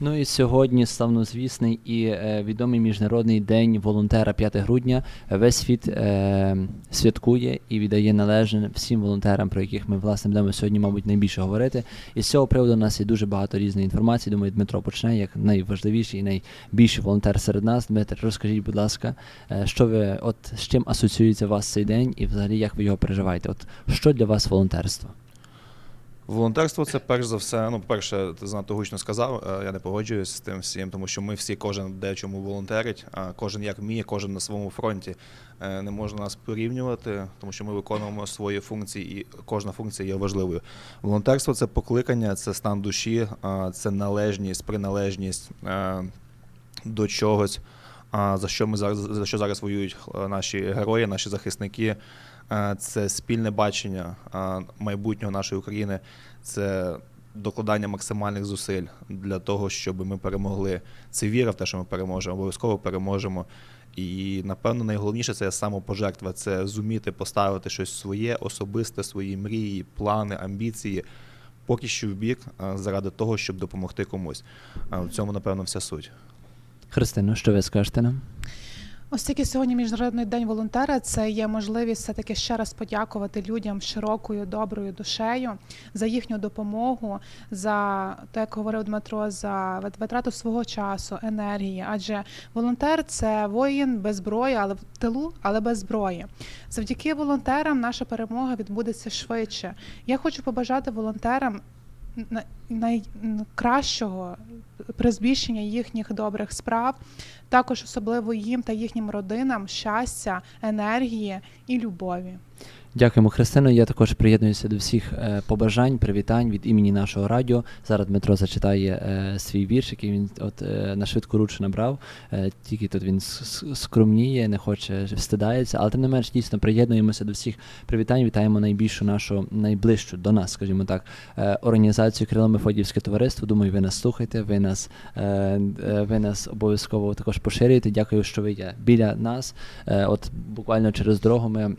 Ну і сьогодні славнозвісний і е, відомий міжнародний день волонтера 5 грудня. Весь світ е, святкує і віддає належне всім волонтерам, про яких ми власне будемо сьогодні, мабуть, найбільше говорити. І з цього приводу у нас є дуже багато різної інформації. Думаю, Дмитро почне як найважливіший і найбільший волонтер серед нас. Дмитро, розкажіть, будь ласка, е, що ви от з чим асоціюється у вас цей день, і взагалі як ви його переживаєте? От що для вас волонтерство? Волонтерство це перш за все. Ну, перше, ти занадто гучно сказав. е, Я не погоджуюсь з тим всім, тому що ми всі, кожен дечому волонтерить, а кожен як вміє, кожен на своєму фронті. Е, Не можна нас порівнювати, тому що ми виконуємо свої функції, і кожна функція є важливою. Волонтерство це покликання, це стан душі, це належність, приналежність е, до чогось. За що ми зараз за що зараз воюють е, наші герої, наші захисники? Е, Це спільне бачення е, майбутнього нашої України, це докладання максимальних зусиль для того, щоб ми перемогли. Це віра в те, що ми переможемо, обов'язково переможемо. І напевно найголовніше це самопожертва, це зуміти поставити щось своє, особисте, свої мрії, плани, амбіції. Поки що в бік заради того, щоб допомогти комусь. В цьому, напевно, вся суть. Христино, що ви скажете нам? Оскільки сьогодні міжнародний день волонтера, це є можливість все таки ще раз подякувати людям широкою доброю душею за їхню допомогу, за те, як говорив Дмитро, за витрату свого часу, енергії. Адже волонтер це воїн без зброї, але в тилу, але без зброї. Завдяки волонтерам наша перемога відбудеться швидше. Я хочу побажати волонтерам найкращого при збільшення їхніх добрих справ, також особливо їм та їхнім родинам щастя, енергії і любові. Дякуємо, Христино. Я також приєднуюся до всіх е, побажань, привітань від імені нашого радіо. Зараз Дмитро зачитає е, свій вірш, який він от е, на швидку руч набрав. Тільки тут він скромніє, не хоче встидається, але тим не менш дійсно приєднуємося до всіх привітань. Вітаємо найбільшу нашу, найближчу до нас, скажімо так, організацію Крило Мефодіївське товариство. Думаю, ви нас слухаєте, ви нас, ви нас обов'язково також поширюєте. Дякую, що ви є біля нас. От буквально через дорогу ми.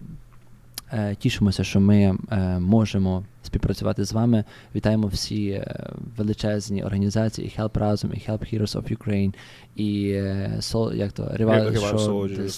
Е, Тішимося, що ми е, можемо співпрацювати з вами. Вітаємо всі е, величезні організації і Help Разом, і Help Heroes of Ukraine, і е, Sol, як то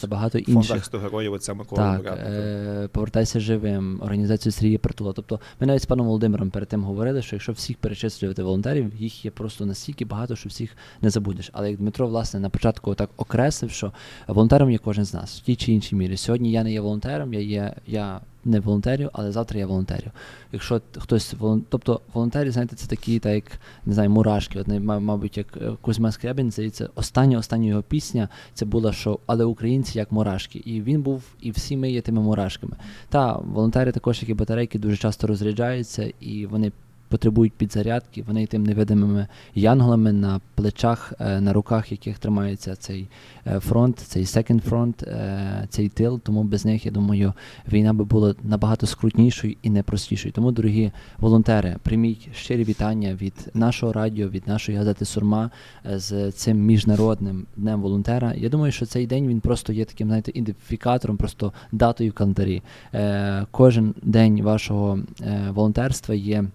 та багато інших. захисту героїв отця Миколи Так, е, повертайся живим, організацію Сергія Притула. Тобто ми навіть з паном Володимиром перед тим говорили, що якщо всіх перечислювати волонтерів, їх є просто настільки багато, що всіх не забудеш. Але як Дмитро, власне, на початку так окреслив, що волонтером є кожен з нас в тій чи іншій мірі. Сьогодні я не є волонтером, я є я не волонтерів, але завтра я волонтерів. Якщо хтось тобто волонтери, знаєте, це такі, так як не знаю, мурашки. От мабуть, як е, Кузьма Скрябін, здається, остання остання його пісня це була, що але українці як мурашки. І він був, і всі ми є тими мурашками. Та волонтери також, як і батарейки, дуже часто розряджаються, і вони потребують підзарядки. Вони тим невидимими янголами на плечах, е, на руках, яких тримається цей е, фронт, цей second фронт, е, цей тил. Тому без них, я думаю, війна би була набагато скрутнішою і непростішою. Тому, дорогі волонтери, прийміть щирі вітання від нашого радіо, від нашої газети Сурма з цим міжнародним днем волонтера. Я думаю, що цей день він просто є таким, знаєте, ідентифікатором, просто датою в календарі. Кожен день вашого волонтерства є.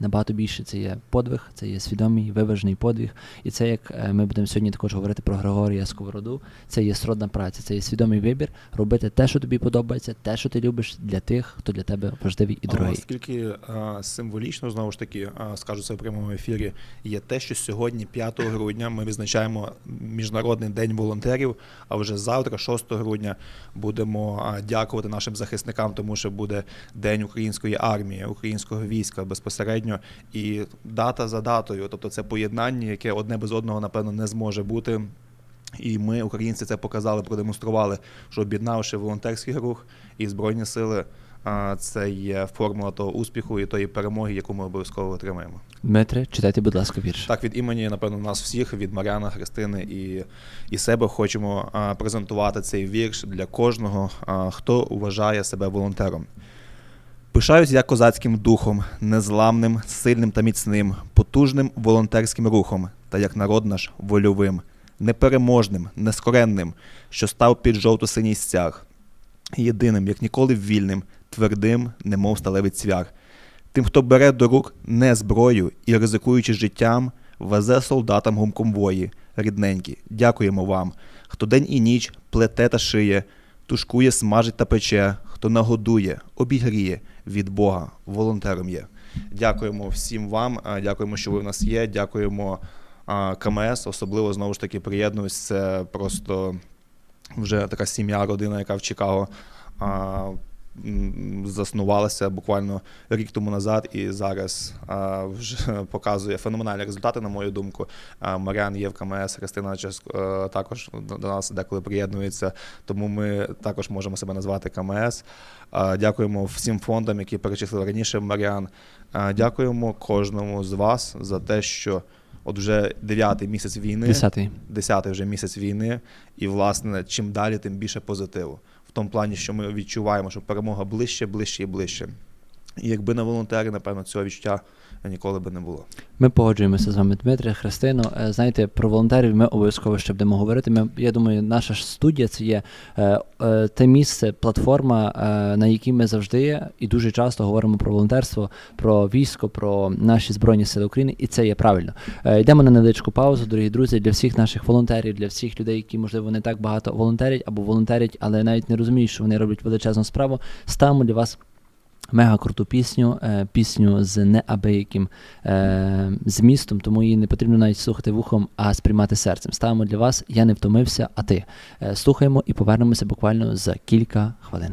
Набагато більше це є подвиг, це є свідомий, виважений подвиг. І це як е, ми будемо сьогодні також говорити про Григорія Сковороду. Це є сродна праця, це є свідомий вибір, робити те, що тобі подобається, те, що ти любиш, для тих, хто для тебе важливий і дорогий. Оскільки символічно, знову ж таки, а, скажу це в прямому ефірі, є те, що сьогодні, 5 грудня, ми відзначаємо Міжнародний день волонтерів, а вже завтра, 6 грудня, будемо дякувати нашим захисникам, тому що буде День української армії, українського війська безпосередньо. І дата за датою, тобто це поєднання, яке одне без одного, напевно, не зможе бути. І ми, українці, це показали, продемонстрували, що об'єднавши волонтерський рух і збройні сили це є формула того успіху і тої перемоги, яку ми обов'язково отримаємо. Дмитре, читайте, будь ласка, вірш. Так, від імені, напевно, нас всіх, від Мар'яна, Христини і, і себе хочемо презентувати цей вірш для кожного, хто вважає себе волонтером. Пишаюсь я козацьким духом, незламним, сильним та міцним, потужним волонтерським рухом, та як народ наш вольовим, непереможним, нескоренним, що став під жовто-синій стяг, єдиним, як ніколи вільним, твердим, немов сталевий цвях. Тим, хто бере до рук не зброю і, ризикуючи життям, везе солдатам гумконвої, рідненькі, дякуємо вам, хто день і ніч плете та шиє, тушкує, смажить та пече, хто нагодує, обігріє, від Бога, волонтером є. Дякуємо всім вам, дякуємо, що ви в нас є. Дякуємо КМС, особливо знову ж таки приєднуюсь. Це просто вже така сім'я, родина, яка в Чикаго заснувалася буквально рік тому назад, і зараз а, вже показує феноменальні результати, на мою думку. А, Маріан є в КМС, Христина е, також до нас деколи приєднується, тому ми також можемо себе назвати КМС. А, Дякуємо всім фондам, які перечислив раніше Маріан. А, Дякуємо кожному з вас за те, що от вже дев'ятий місяць війни. Десятий. Десятий вже місяць війни, і власне чим далі, тим більше позитиву. В тому плані, що ми відчуваємо, що перемога ближче, ближче і ближче. І якби не волонтери, напевно, цього відчуття ніколи би не було. Ми погоджуємося з вами, Дмитре, Христино. Е, Знаєте, про волонтерів ми обов'язково ще будемо говорити. Ми, я думаю, наша ж студія це є е, е, те місце, платформа, е, на якій ми завжди і дуже часто говоримо про волонтерство, про військо, про наші збройні сили України, і це є правильно. Е, йдемо на невеличку паузу, дорогі друзі, для всіх наших волонтерів, для всіх людей, які можливо не так багато волонтерять або волонтерять, але навіть не розуміють, що вони роблять величезну справу. Ставимо для вас мега круту пісню, е, пісню з неабияким е, змістом, тому її не потрібно навіть слухати вухом, а сприймати серцем. Ставимо для вас Я не втомився, а ти. Е, слухаємо і повернемося буквально за кілька хвилин.